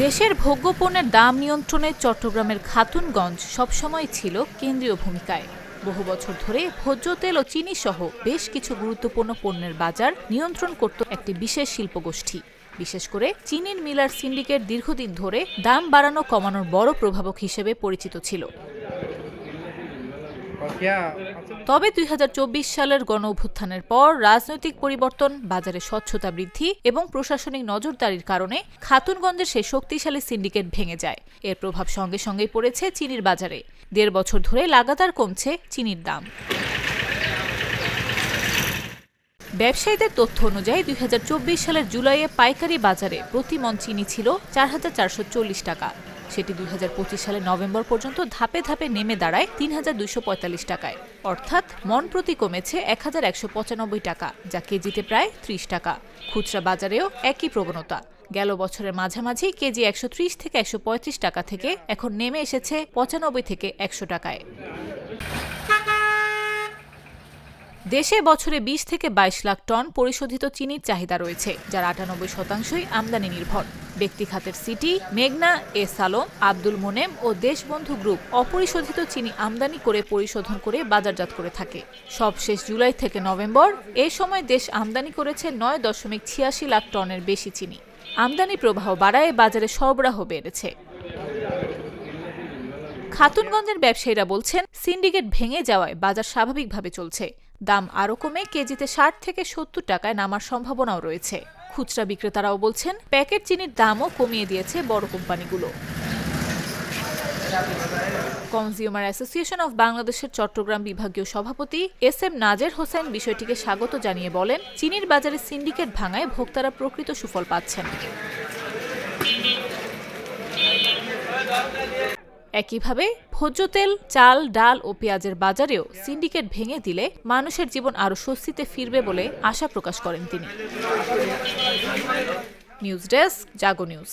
দেশের ভোগ্যপণ্যের দাম নিয়ন্ত্রণে চট্টগ্রামের খাতুনগঞ্জ সবসময় ছিল কেন্দ্রীয় ভূমিকায়। বহু বছর ধরে ভোজ্য তেল ও চিনি সহ বেশ কিছু গুরুত্বপূর্ণ পণ্যের বাজার নিয়ন্ত্রণ করত একটি বিশেষ শিল্পগোষ্ঠী। বিশেষ করে চিনির মিলার সিন্ডিকেট দীর্ঘদিন ধরে দাম বাড়ানো কমানোর বড় প্রভাবক হিসেবে পরিচিত ছিল। তবে দুই হাজার চব্বিশ সালের গণ অভ্যুত্থানের পর রাজনৈতিক পরিবর্তন, বাজারে স্বচ্ছতা বৃদ্ধি এবং প্রশাসনিক নজরদারির কারণে খাতুনগঞ্জের সেই শক্তিশালী সিন্ডিকেট ভেঙে যায়। এর প্রভাব সঙ্গে সঙ্গেই পড়েছে চিনির বাজারে। দেড় বছর ধরে লাগাতার কমছে চিনির দাম। ব্যবসায়ীদের তথ্য অনুযায়ী দুই হাজার চব্বিশ সালের জুলাইয়ে পাইকারি বাজারে প্রতি মন চিনি ছিল চার হাজার চারশো চল্লিশ টাকা। সেটি দুই হাজার পঁচিশ সালে নভেম্বর পর্যন্ত ধাপে ধাপে নেমে দাঁড়ায় তিন হাজার দুইশো পঁয়তাল্লিশ টাকায়। অর্থাৎ মন প্রতি কমেছে এক হাজার একশো পঁচানব্বই টাকা, যা কেজিতে প্রায় ত্রিশ টাকা। খুচরা বাজারেও একই প্রবণতা। গেল বছরের মাঝামাঝি কেজি একশো ত্রিশ থেকে একশো পঁয়ত্রিশ টাকা থেকে এখন নেমে এসেছে পঁচানব্বই থেকে একশো টাকায়। দেশে বছরে বিশ থেকে বাইশ লাখ টন পরিশোধিত চিনির চাহিদা রয়েছে, যার আটানব্বই শতাংশই আমদানি নির্ভর। ব্যক্তি খাতের সিটি, মেঘনা, এ সালম, আব্দুল মোনেম ও দেশবন্ধু গ্রুপ অপরিশোধিত চিনি আমদানি করে পরিশোধন করে বাজারজাত করে থাকে। সবশেষ জুলাই থেকে নভেম্বর, এ সময় দেশ আমদানি করেছে নয় দশমিক ছিয়াশি লাখ টনের বেশি চিনি। আমদানি প্রবাহ বাড়ায় বাজারে সরবরাহ বেড়েছে। খাতুনগঞ্জের ব্যবসায়ীরা বলছেন, সিন্ডিকেট ভেঙে যাওয়ায় বাজার স্বাভাবিকভাবে চলছে। দাম আরও কমে কেজিতে ষাট থেকে সত্তর টাকায় নামার সম্ভাবনাও রয়েছে। খুচরা বিক্রেতারাও বলছেন, প্যাকেট চিনির দামও কমিয়ে দিয়েছে বড় কোম্পানিগুলো। কনজিউমার অ্যাসোসিয়েশন অব বাংলাদেশের চট্টগ্রাম বিভাগীয় সভাপতি এস এম নাজের হোসেন বিষয়টিকে স্বাগত জানিয়ে বলেন, চিনির বাজারে সিন্ডিকেট ভাঙায় ভোক্তারা প্রকৃত সুফল পাচ্ছেন। একইভাবে ভোজ্য তেল, চাল, ডাল ও পেঁয়াজের বাজারেও সিন্ডিকেট ভেঙে দিলে মানুষের জীবন আরও স্বস্তিতে ফিরবে বলে আশা প্রকাশ করেন তিনি। News desk, Jago news.